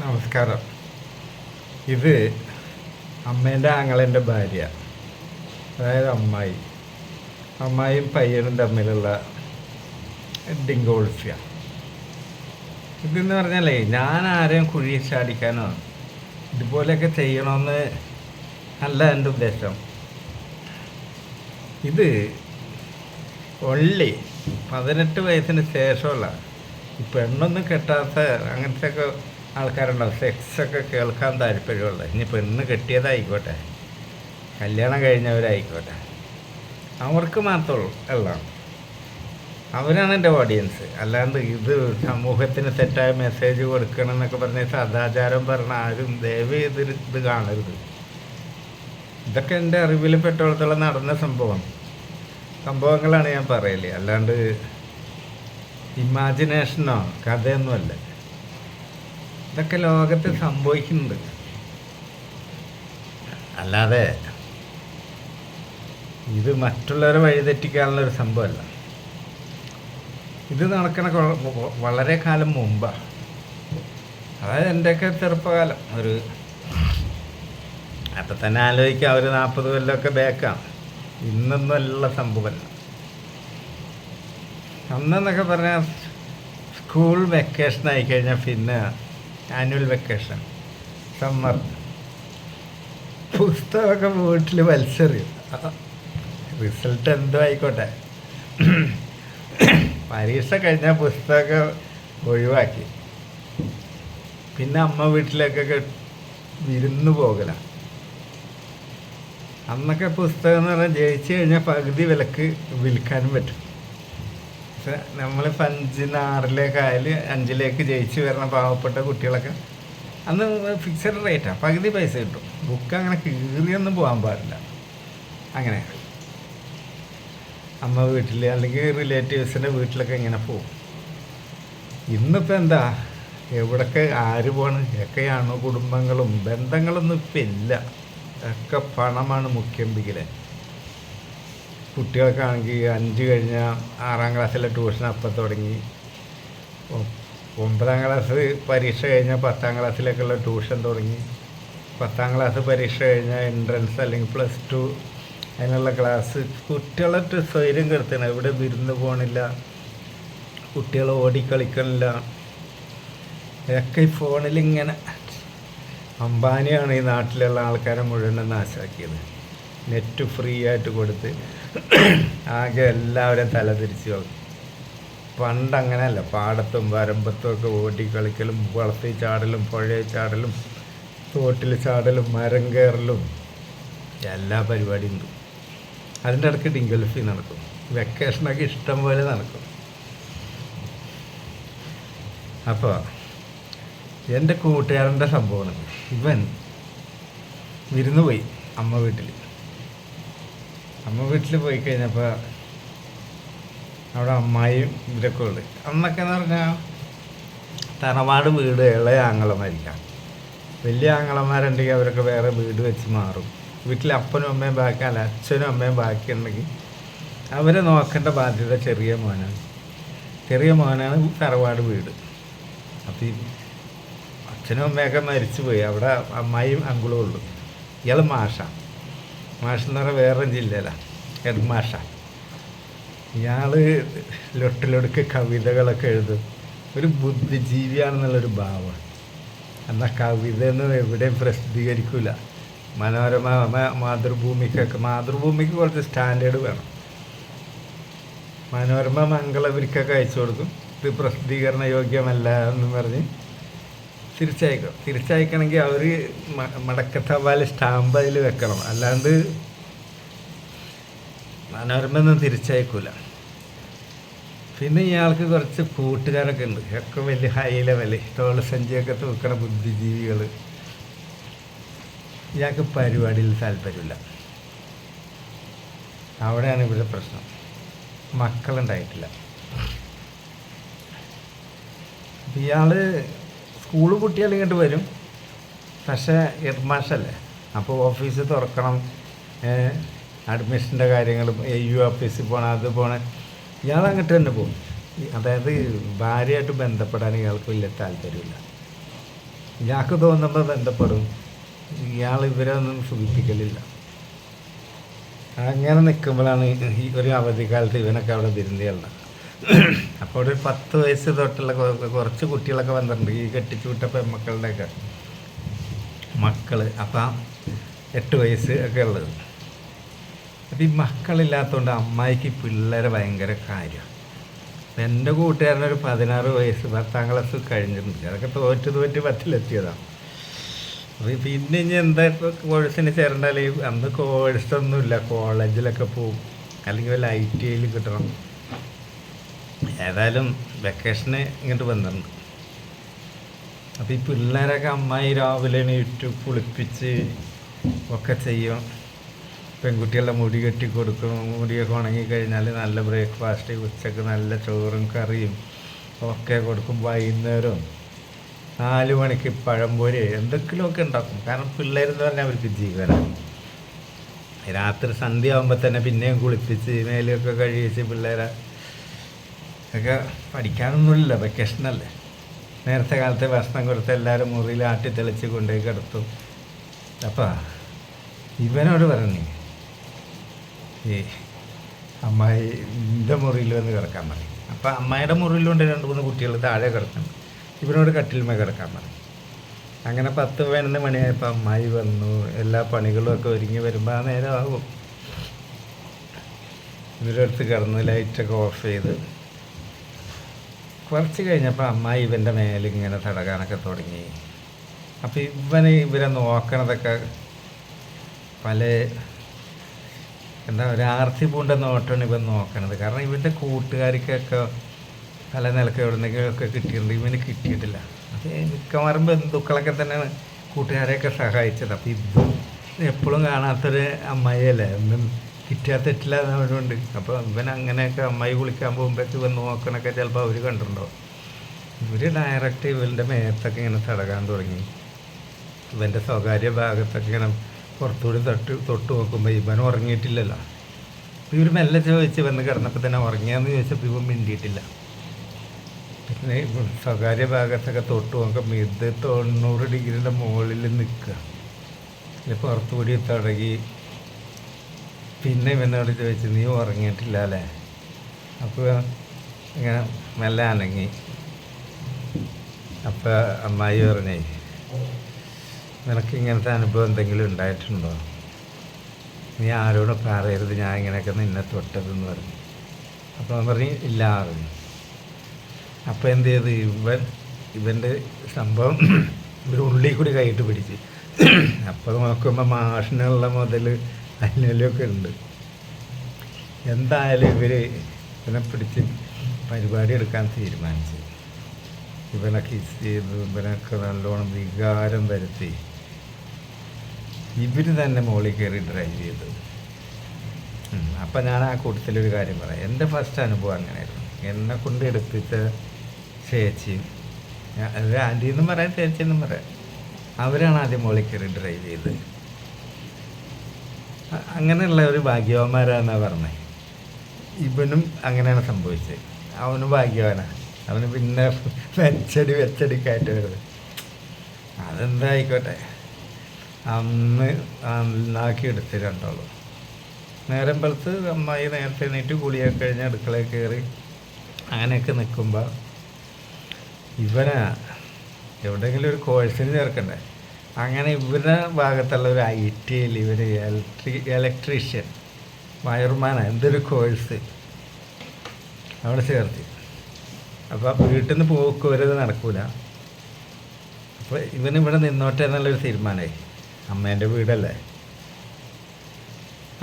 നമസ്കാരം. ഇത് അമ്മേന്റെ ആങ്ങളെന്റെ ഭാര്യ അതായത് അമ്മായി. അമ്മായിയും പയ്യനും തമ്മിലുള്ള ഡിങ്കോൾഫ്യ ഇതെന്ന് പറഞ്ഞാലേ ഞാൻ ആരെയും കുഴി ചാടിക്കാനോ ഇതുപോലെയൊക്കെ ചെയ്യണമെന്ന് അല്ല എന്റെ ഉദ്ദേശം. ഇത് ഒള്ളി പതിനെട്ട് വയസ്സിന് ശേഷമുള്ള പെണ്ണൊന്നും കെട്ടാത്ത അങ്ങനത്തെ ഒക്കെ ആൾക്കാരുണ്ടാവും. സെക്സൊക്കെ കേൾക്കാൻ താല്പര്യമുള്ള. ഇനി പെണ്ണ് കെട്ടിയതായിക്കോട്ടെ. കല്യാണം കഴിഞ്ഞവരായിക്കോട്ടെ. അവർക്ക് മാത്രമേ എല്ലാം അവരാണ് എന്റെ ഓഡിയൻസ് അല്ലാണ്ട് ഇത് സമൂഹത്തിന് തെറ്റായ മെസ്സേജ് കൊടുക്കണം എന്നൊക്കെ പറഞ്ഞ് സദാചാരം പറഞ്ഞ ആരും ദയവ് ഇത് ഇത് കാണരുത്. ഇതൊക്കെ എന്റെ അറിവിൽ പെട്ടോളത്തോളം നടന്ന സംഭവം. സംഭവങ്ങളാണ് ഞാൻ പറയൽ. അല്ലാണ്ട് ഇമാജിനേഷനോ കഥയൊന്നുമല്ല. ഇതൊക്കെ ലോകത്ത് സംഭവിക്കുന്നുണ്ട്. അല്ലാതെ ഇത് മറ്റുള്ളവരെ വഴിതെറ്റിക്കാനുള്ള ഒരു സംഭവമല്ല. ഇത് നടക്കണ വളരെ കാലം മുമ്പാണ് അതായത് എന്റെയൊക്കെ ചെറുപ്പകാലം. ഒരു അപ്പം തന്നെ ആലോചിക്കാം ഒരു നാൽപ്പത് കൊല്ലമൊക്കെ ബാക്കാണ്. ഇന്നൊന്നും അല്ല സംഭവമല്ല അന്നെന്നൊക്കെ പറഞ്ഞാൽ സ്കൂൾ വെക്കേഷൻ ആയിക്കഴിഞ്ഞാൽ പിന്നെ ആനുവൽ വെക്കേഷൻ സമ്മർ പുസ്തകമൊക്കെ വീട്ടിൽ വലിച്ചെറിയും. റിസൾട്ട് എന്തോ ആയിക്കോട്ടെ. പരീക്ഷ കഴിഞ്ഞാൽ പുസ്തകമൊക്കെ ഒഴിവാക്കി. പിന്നെ അമ്മ വീട്ടിലേക്കൊക്കെ വിരുന്ന് പോകലാണ് അന്നൊക്കെ പുസ്തകം എന്ന് പറഞ്ഞാൽ ജയിച്ചു കഴിഞ്ഞാൽ പകുതി വിലക്ക് വിൽക്കാനും പറ്റും. പക്ഷെ നമ്മൾ അഞ്ചിന്ന് ആറിലേക്ക് അഞ്ചിലേക്ക് ജയിച്ച് വരുന്ന പാവപ്പെട്ട കുട്ടികളൊക്കെ അന്ന് ഫിക്സഡ് റേറ്റാണ് പകുതി പൈസ കിട്ടും. ബുക്ക് അങ്ങനെ കീറിയൊന്നും പോകാൻ പാടില്ല. അങ്ങനെ. അമ്മ വീട്ടിൽ അല്ലെങ്കിൽ റിലേറ്റീവ്സിന്റെ വീട്ടിലൊക്കെ ഇങ്ങനെ പോകും ഇന്നിപ്പോൾ എന്താ? എവിടൊക്കെ ആര് പോണ്? ഒക്കെയാണോ കുടുംബങ്ങളും ബന്ധങ്ങളൊന്നും ഇപ്പം ഇല്ല. ഒക്കെ പണമാണ് മുഖ്യം പിങ്കിലെ കുട്ടികൾക്കാണെങ്കിൽ അഞ്ച് കഴിഞ്ഞ ആറാം ക്ലാസ്സിലെ ട്യൂഷൻ അപ്പം തുടങ്ങി. ഒമ്പതാം ക്ലാസ് പരീക്ഷ കഴിഞ്ഞാൽ പത്താം ക്ലാസ്സിലേക്കുള്ള ട്യൂഷൻ തുടങ്ങി. പത്താം ക്ലാസ് പരീക്ഷ കഴിഞ്ഞാൽ എൻട്രൻസ് അല്ലെങ്കിൽ പ്ലസ് ടു അതിനുള്ള ക്ലാസ് കുട്ടികളെ സ്വൈര്യം കെടുത്തണം. ഇവിടെ വിരുന്ന് പോകണില്ല കുട്ടികൾ ഓടിക്കളിക്കണില്ല ഇതൊക്കെ ഈ ഫോണിൽ ഇങ്ങനെ അംബാനിയാണ് ഈ നാട്ടിലുള്ള ആൾക്കാരെ മുഴുവൻ നാശാക്കിയത്. നെറ്റ് ഫ്രീ ആയിട്ട് കൊടുത്ത്. ആകെ എല്ലാവരും തലതിരിച്ച് നോക്കും. പണ്ട് അങ്ങനെയല്ല പാടത്തും വരമ്പത്തും ഒക്കെ ഓടിക്കളിക്കലും വളർത്തി ചാടലും പുഴയിൽ ചാടലും തോട്ടിൽ ചാടലും മരം കയറലും എല്ലാ പരിപാടിയും ഉണ്ട്. അതിന്റെ ഇടയ്ക്ക് ഡിങ്കൽഫി നടക്കും. വെക്കേഷനൊക്കെ ഇഷ്ടം പോലെ നടക്കും. അപ്പോൾ എന്റെ കൂട്ടുകാരന്റെ സംഭവമാണ്. ഇവൻ വിരുന്ന് പോയി അമ്മ വീട്ടിൽ. അമ്മ വീട്ടിൽ പോയി കഴിഞ്ഞപ്പോൾ അവിടെ അമ്മായിയും ഇവരൊക്കെ ഉണ്ട് അന്നൊക്കെ എന്ന് പറഞ്ഞാൽ തറവാട് വീട് ഇളയ ആങ്ങളമാരിക്കാം വലിയ ആങ്ങളമാരുണ്ടെങ്കിൽ അവരൊക്കെ വേറെ വീട് വെച്ച് മാറും. വീട്ടിൽ അപ്പനും അമ്മയും ബാക്കി അല്ല അച്ഛനും അമ്മയും ബാക്കി ഉണ്ടെങ്കിൽ അവരെ നോക്കേണ്ട ബാധ്യത ചെറിയ മോനാണ്. ചെറിയ മോനാണ് തറവാട് വീട്. അപ്പം ഈ അച്ഛനും അമ്മയൊക്കെ മരിച്ചു പോയി അവിടെ അമ്മായിയും അങ്കുളും ഉള്ളു. ഇയാൾ മാഷ. മാഷ് എന്ന് പറഞ്ഞാൽ വേറെ ജില്ലയിലാണ് ഹെഡ് മാഷ. ഇയാൾ ലൊട്ടിലൊടുക്ക് കവിതകളൊക്കെ എഴുതും. ഒരു ബുദ്ധിജീവിയാണെന്നുള്ളൊരു ഭാവമാണ്. എന്നാൽ കവിത ഒന്നും എവിടെയും പ്രസിദ്ധീകരിക്കില്ല മനോരമ മാതൃഭൂമിക്കൊക്കെ മാതൃഭൂമിക്ക് കുറച്ച് സ്റ്റാൻഡേർഡ് വേണം. മനോരമ മംഗളവരിക്കൊക്കെ അയച്ചു കൊടുക്കും. ഇത് പ്രസിദ്ധീകരണ യോഗ്യമല്ല എന്ന് പറഞ്ഞ് തിരിച്ചയക്കും തിരിച്ചയക്കണമെങ്കിൽ അവർ മടക്കത്തപാൽ സ്റ്റാമ്പ് അതിൽ വെക്കണം. അല്ലാണ്ട് മനോരമ ഒന്നും തിരിച്ചയക്കൂല. പിന്നെ ഇയാൾക്ക് കുറച്ച് കൂട്ടുകാരൊക്കെ ഉണ്ട്. ഒക്കെ വലിയ ഹൈ ലെവൽ തോൾ സഞ്ചിയൊക്കെ തൂക്കണ ബുദ്ധിജീവികൾ ഇയാൾക്ക് പരിപാടിയിൽ താല്പര്യമില്ല. അവിടെയാണ് ഇവിടെ പ്രശ്നം. മക്കളുണ്ടായിട്ടില്ല. ഇയാൾ സ്കൂൾ കുട്ടികൾ ഇങ്ങോട്ട് വരും. പക്ഷേ ഇർമാഷല്ലേ അപ്പോൾ ഓഫീസ് തുറക്കണം. അഡ്മിഷന്റെ കാര്യങ്ങളും എ യു ഓഫീസിൽ പോകണം അത് പോകണം ഇയാൾ അങ്ങോട്ട് തന്നെ പോകും. അതായത് ഭാര്യയായിട്ട് ബന്ധപ്പെടാൻ ഇയാൾക്ക് വലിയ താല്പര്യമില്ല. ഇയാൾക്ക് തോന്നുമ്പോൾ ബന്ധപ്പെടും. ഇയാൾ ഇവരെ ഒന്നും സൂചിപ്പിക്കലില്ല അങ്ങനെ നിൽക്കുമ്പോഴാണ് ഈ ഒരു അവധിക്കാലത്ത് ഇവനൊക്കെ അവിടെ ബിരുന്തിയുള്ള അപ്പോൾ ഒരു പത്ത് വയസ്സ് തൊട്ടുള്ള കുറച്ച് കുട്ടികളൊക്കെ വന്നിട്ടുണ്ട് ഈ കെട്ടിച്ചു വിട്ട പെൺമക്കളുടെയൊക്കെ. മക്കൾ അപ്പം എട്ട് വയസ്സ് ഒക്കെ ഉള്ളത്. അപ്പം ഈ മക്കളില്ലാത്തതുകൊണ്ട് അമ്മായിക്ക് പിള്ളേരെ ഭയങ്കര കാര്യമാണ് എന്റെ കൂട്ടുകാരനൊരു പതിനാറ് വയസ്സ് പത്താം ക്ലാസ് കഴിഞ്ഞിട്ടുണ്ട്. അതൊക്കെ തോറ്റ് തോറ്റ് പത്തിലെത്തിയതാണ് അപ്പോൾ പിന്നെ ഇനി എന്താ കോഴ്സിന് ചേരണ്ടാൽ അന്ന് കോഴ്സൊന്നുമില്ല. കോളേജിലൊക്കെ പോകും അല്ലെങ്കിൽ വല്ല ഐ ടി ഐയിൽ കിട്ടണം. ഏതായാലും വെക്കേഷന് ഇങ്ങോട്ട് വന്നിട്ടുണ്ട്. അപ്പോൾ ഈ പിള്ളേരൊക്കെ അമ്മായി രാവിലെ എണീറ്റ് കുളിപ്പിച്ച് ഒക്കെ ചെയ്യും. പെൺകുട്ടികളുടെ മുടി കെട്ടി കൊടുക്കും. മുടിയൊക്കെ ഉണങ്ങി കഴിഞ്ഞാൽ നല്ല ബ്രേക്ക്ഫാസ്റ്റ് ഉച്ചയ്ക്ക് നല്ല ചോറും കറിയും ഒക്കെ കൊടുക്കും വൈകുന്നേരം. നാല് മണിക്ക് പഴംപൊരി എന്തെങ്കിലുമൊക്കെ ഉണ്ടാക്കും. കാരണം പിള്ളേരെന്ന് പറഞ്ഞാൽ അവർക്ക് ജീവനാണ്. രാത്രി സന്ധ്യ ആകുമ്പോൾ തന്നെ പിന്നെയും കുളിപ്പിച്ച് മേലെയൊക്കെ കഴിയിച്ച് പിള്ളേരെ ഒക്കെ പഠിക്കാനൊന്നുമില്ല വെക്കേഷനല്ലേ നേരത്തെ കാലത്തെ ഭക്ഷണം കൊടുത്ത് എല്ലാവരും മുറിയിൽ ആട്ടി തെളിച്ച് കൊണ്ടുപോയി കിടത്തും. അപ്പം ഇവനോട് പറഞ്ഞു ഈ അമ്മായി എന്റെ മുറിയിൽ വന്ന് കിടക്കാൻ പറയും അപ്പം അമ്മായിയുടെ മുറിയിലുണ്ട് രണ്ട് മൂന്ന് കുട്ടികൾ താഴെ കിടക്കുന്നു ഇവനോട് കട്ടിൽമേ കിടക്കാൻ പറഞ്ഞു. അങ്ങനെ പത്ത് പതിനൊന്ന് മണിയായപ്പോൾ അമ്മായി വന്നു. എല്ലാ പണികളും ഒക്കെ ഒരുങ്ങി വരുമ്പോൾ ആ നേരമാകും. ആകും ഇവരുടെ അടുത്ത് കിടന്ന് ലൈറ്റൊക്കെ ഓഫ് ചെയ്ത് കുറച്ച് കഴിഞ്ഞപ്പോൾ അമ്മായി ഇവന്റെ മേലിങ്ങനെ തടകാനൊക്കെ തുടങ്ങി. അപ്പോൾ ഇവന് ഇവരെ നോക്കണതൊക്കെ പല എന്താ ഒരു പൂണ്ട നോട്ടാണ് ഇവൻ നോക്കണത്. കാരണം ഇവന്റെ കൂട്ടുകാർക്കൊക്കെ പല നിലയ്ക്ക് എവിടെന്നെങ്കിലുമൊക്കെ കിട്ടിയിട്ടുണ്ട്. ഇവന് കിട്ടിയിട്ടില്ല. അത് മിക്കവാറും ബന്ധുക്കളൊക്കെ തന്നെയാണ് കൂട്ടുകാരെയൊക്കെ സഹായിച്ചത്. അപ്പോൾ ഇത് എപ്പോഴും കാണാത്തൊരു അമ്മായിയല്ലേ? ഒന്നും കിട്ടിയാൽ തെറ്റില്ല എന്നവരുണ്ട് അപ്പോൾ ഇവൻ അങ്ങനെയൊക്കെ അമ്മായി കുളിക്കാൻ പോകുമ്പോഴേക്ക് ഇവൻ നോക്കണൊക്കെ ചിലപ്പോൾ അവർ കണ്ടിട്ടുണ്ടാവും. ഇവർ ഡയറക്റ്റ് ഇവന്റെ മേത്തൊക്കെ ഇങ്ങനെ തടകാൻ തുടങ്ങി. ഇവന്റെ സ്വകാര്യ ഭാഗത്തൊക്കെ ഇങ്ങനെ പുറത്തുകൂടി തൊട്ട് തൊട്ട് നോക്കുമ്പോൾ ഇവൻ ഉറങ്ങിയിട്ടില്ലല്ലോ. അപ്പോൾ ഇവർ മെല്ലെ ചോദിച്ച് വന്ന് കിടന്നപ്പോൾ തന്നെ ഉറങ്ങിയെന്ന് ചോദിച്ചപ്പോൾ ഇവൻ മിണ്ടിയിട്ടില്ല. പിന്നെ സ്വകാര്യ ഭാഗത്തൊക്കെ തൊട്ട് നോക്കുമ്പോൾ ഇത് തൊണ്ണൂറ് ഡിഗ്രിയുടെ മുകളിൽ നിൽക്കുക. പുറത്തുകൂടി തുടങ്ങി പിന്നെ ഇവനോട് ചോദിച്ചു നീ ഉറങ്ങിയിട്ടില്ല അല്ലേ അപ്പോൾ ഇങ്ങനെ മെല്ലെ അനങ്ങി. അപ്പോൾ അമ്മായി പറഞ്ഞേ നിനക്ക് ഇങ്ങനത്തെ അനുഭവം എന്തെങ്കിലും ഉണ്ടായിട്ടുണ്ടോ? നീ ആരോട് പറയരുത് ഞാൻ ഇങ്ങനെയൊക്കെ നിന്നെ തൊട്ടതെന്ന് പറഞ്ഞു. അപ്പോൾ അവൻ പറഞ്ഞു ഇല്ല പറഞ്ഞു. അപ്പോൾ എന്ത് ചെയ്ത്? ഇവൻ ഇവന്റെ സംഭവം ഇവർ ഉള്ളിൽ കൂടി കൈയിട്ട് പിടിച്ച്. അപ്പോൾ നോക്കുമ്പോൾ മാഷിനുള്ള മുതൽ അതിനൊക്കെ ഉണ്ട്. എന്തായാലും ഇവർ ഇവനെ പിടിച്ച് പരിപാടി എടുക്കാൻ തീരുമാനിച്ചു. ഇവനെ കിസ് ചെയ്ത് ഇവനൊക്കെ നല്ലോണം വികാരം വരുത്തി ഇവർ തന്നെ മുകളിൽ കയറി ഡ്രൈവ് ചെയ്തു. അപ്പം ഞാൻ ആ കൂട്ടത്തിലൊരു കാര്യം പറയാം. എന്റെ ഫസ്റ്റ് അനുഭവം അങ്ങനെയായിരുന്നു. എന്നെ കൊണ്ട് എടുപ്പിച്ച ചേച്ചി ഒരു ആന്റി എന്നും പറയാം ചേച്ചി എന്നും പറയാം. അവരാണ് ആദ്യം മുകളിൽ കയറി ഡ്രൈവ് ചെയ്തത് അ- അങ്ങനെയുള്ള ഒരു ഭാഗ്യവാന്മാരാണെന്നാണ് പറഞ്ഞത് ഇവനും അങ്ങനെയാണ് സംഭവിച്ചത് അവനും ഭാഗ്യവാനാണ് അവന് പിന്നെ വെച്ചടി വെച്ചടി കയറ്റി വരുന്നത് അതെന്തായിക്കോട്ടെ അന്ന് നാക്കി എടുത്ത് രണ്ടോളൂ നേരം പലത്ത് അമ്മായി നേരത്തെ എണീറ്റ് കുളിയൊക്കെ കഴിഞ്ഞ് അടുക്കളയിൽ കയറി അങ്ങനെയൊക്കെ നിൽക്കുമ്പോൾ ഇവനാ എവിടെയെങ്കിലും ഒരു കോഴ്സിന് ചേർക്കണ്ടേ? അങ്ങനെ ഇവരുടെ ഭാഗത്തുള്ള ഒരു ഐ ടിയിൽ ഇവർ ഇലക്ട്രി ഇലക്ട്രീഷ്യൻ വയർമാന എന്തൊരു കോഴ്സ് അവിടെ ചേർത്തി. അപ്പോൾ വീട്ടിൽ നിന്ന് പോക്ക് വരത് നടക്കൂല. അപ്പോൾ ഇവൻ ഇവിടെ നിന്നോട്ടെ എന്നുള്ളൊരു തീരുമാനമായി. അമ്മേന്റെ വീടല്ലേ.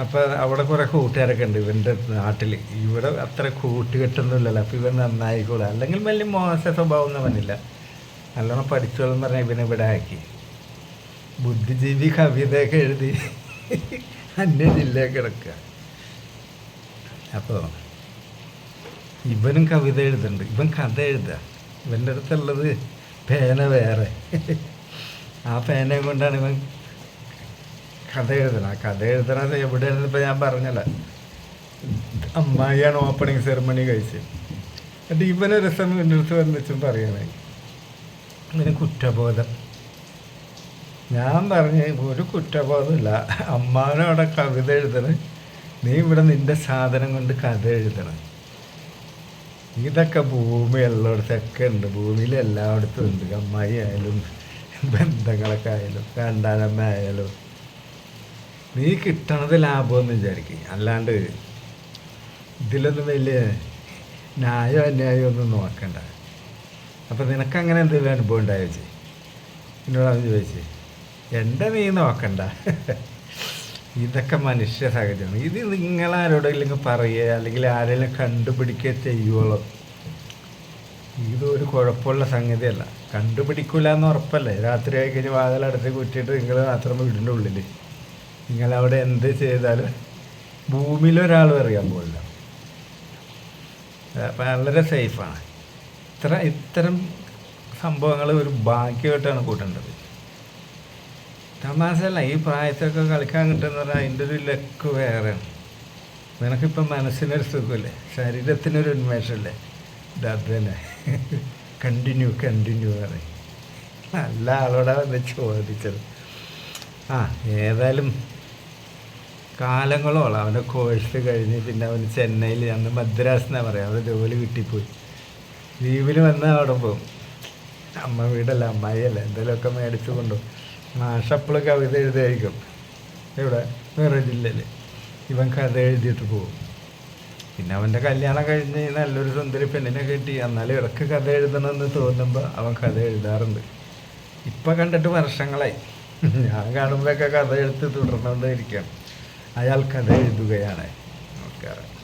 അപ്പോൾ അവിടെ കുറേ കൂട്ടുകാരൊക്കെ ഉണ്ട് ഇവന്റെ നാട്ടിൽ ഇവിടെ അത്ര കൂട്ടുകെട്ടൊന്നുമില്ലല്ലോ അപ്പോൾ ഇവൻ നന്നായിക്കൂടാ അല്ലെങ്കിൽ വലിയ മോശ സ്വഭാവം ഒന്നും വന്നില്ല നല്ലോണം പഠിച്ചോളെന്ന് പറഞ്ഞാൽ ഇവനെ ഇവിടെ ആക്കി. ബുദ്ധിജീവി കവിതയൊക്കെ എഴുതി അന്യ ജില്ലയിൽ കിടക്കുക. അപ്പോൾ ഇവനും കവിത എഴുതുന്നുണ്ട്. ഇവൻ കഥ എഴുതുക. ഇവന്റെ അടുത്തുള്ളത് പേന വേറെ. ആ പേനയും കൊണ്ടാണ് ഇവൻ കഥ എഴുതണം ആ കഥ എഴുതണത് എവിടെ ഇപ്പം ഞാൻ പറഞ്ഞല്ല. അമ്മായിയാണ് ഓപ്പണിങ് സെറമണി കഴിച്ചത്. എന്നിട്ട് ഇവനൊരു സമയം എന്റെ അടുത്ത് വന്നിച്ചും പറയണേ. ഇവന് കുറ്റബോധം. ഞാൻ പറഞ്ഞ് ഒരു കുറ്റബോധമില്ല. അമ്മാവനവിടെ കവിത എഴുതണ്. നീ ഇവിടെ നിന്റെ സാധനം കൊണ്ട് കഥ എഴുതണം. ഇതൊക്കെ ഭൂമി എല്ലായിടത്തൊക്കെ ഉണ്ട്. ഭൂമിയിൽ എല്ലായിടത്തും ഉണ്ട്. അമ്മായി ആയാലും ബന്ധങ്ങളൊക്കെ ആയാലും രണ്ടാനമ്മ ആയാലും. നീ കിട്ടണത് ലാഭമെന്ന് വിചാരിക്കും. അല്ലാണ്ട് ഇതിലൊന്നും വലിയ ന്യായോ അന്യായോ ഒന്നും നോക്കണ്ട. അപ്പം നിനക്കങ്ങനെ എന്തെങ്കിലും അനുഭവം ഉണ്ടായോ ചേച്ചി? എന്നോട് അവൻ ചോദിച്ചേ. എന്റെ നീ നോക്കണ്ട. ഇതൊക്കെ മനുഷ്യ സഹജമാണ്. ഇത് നിങ്ങളാരോടെങ്കിലും പറയുക അല്ലെങ്കിൽ ആരെങ്കിലും കണ്ടുപിടിക്കുക ചെയ്യുള്ളൂ ഇതൊരു കുഴപ്പമുള്ള സംഗതിയല്ല. കണ്ടുപിടിക്കൂല എന്ന് ഉറപ്പല്ലേ? രാത്രി ആയി കഴിഞ്ഞ് വാതിലടച്ച് കുറ്റിയിട്ട് നിങ്ങൾ മാത്രം വീടിന്റെ ഉള്ളിൽ നിങ്ങളവിടെ എന്ത് ചെയ്താലും ഭൂമിയിൽ ഒരാളും അറിയാൻ പോകില്ല വളരെ സേഫാണ് ഇത്ര ഇത്തരം സംഭവങ്ങൾ ഒരു ഭാഗ്യമായിട്ടാണ് കൂട്ടേണ്ടത്. തമാശല്ല ഈ പ്രായത്തൊക്കെ കളിക്കാൻ കിട്ടുന്ന പറഞ്ഞാൽ അതിന്റെ ഒരു ലക്ക് വേറെയാണ് നിനക്കിപ്പം മനസ്സിനൊരു സുഖമില്ലേ ശരീരത്തിനൊരു ഉന്മേഷമല്ലേ ഇത് കണ്ടിന്യൂ കണ്ടിന്യൂ പറയും. നല്ല ആളോടാ വന്ന് ചോദിച്ചത്. ആ ഏതായാലും കാലങ്ങളോളം അവന്റെ കോഴ്സ് കഴിഞ്ഞ് പിന്നെ അവന് ചെന്നൈയിൽ അന്ന് മദ്രാസ് എന്നാ പറയാം അവിടെ ജോലി കിട്ടിപ്പോയി. ലീവിന് വന്നാൽ അവിടെ പോകും അമ്മ വീടല്ല അമ്മായിയല്ല എന്തെങ്കിലുമൊക്കെ മേടിച്ചു കൊണ്ടുപോകും മാഷപ്പോഴും കവിത എഴുതായിരിക്കും ഇവിടെ വേറെ ജില്ലയിൽ ഇവൻ കഥ എഴുതിയിട്ട് പോകും പിന്നെ അവന്റെ കല്യാണം കഴിഞ്ഞ് നല്ലൊരു സുന്ദരി പെണ്ണിനെ കിട്ടി എന്നാലും ഇടയ്ക്ക് കഥ എഴുതണമെന്ന് തോന്നുമ്പോൾ അവൻ കഥ എഴുതാറുണ്ട്. ഇപ്പം കണ്ടിട്ട് വർഷങ്ങളായി. ഞാൻ കാണുമ്പോഴൊക്കെ കഥ എഴുത്ത് തുടർന്നുകൊണ്ടേയിരിക്കുകയാണ് അയാൾ കഥ എഴുതുകയാണ്. നമസ്കാരം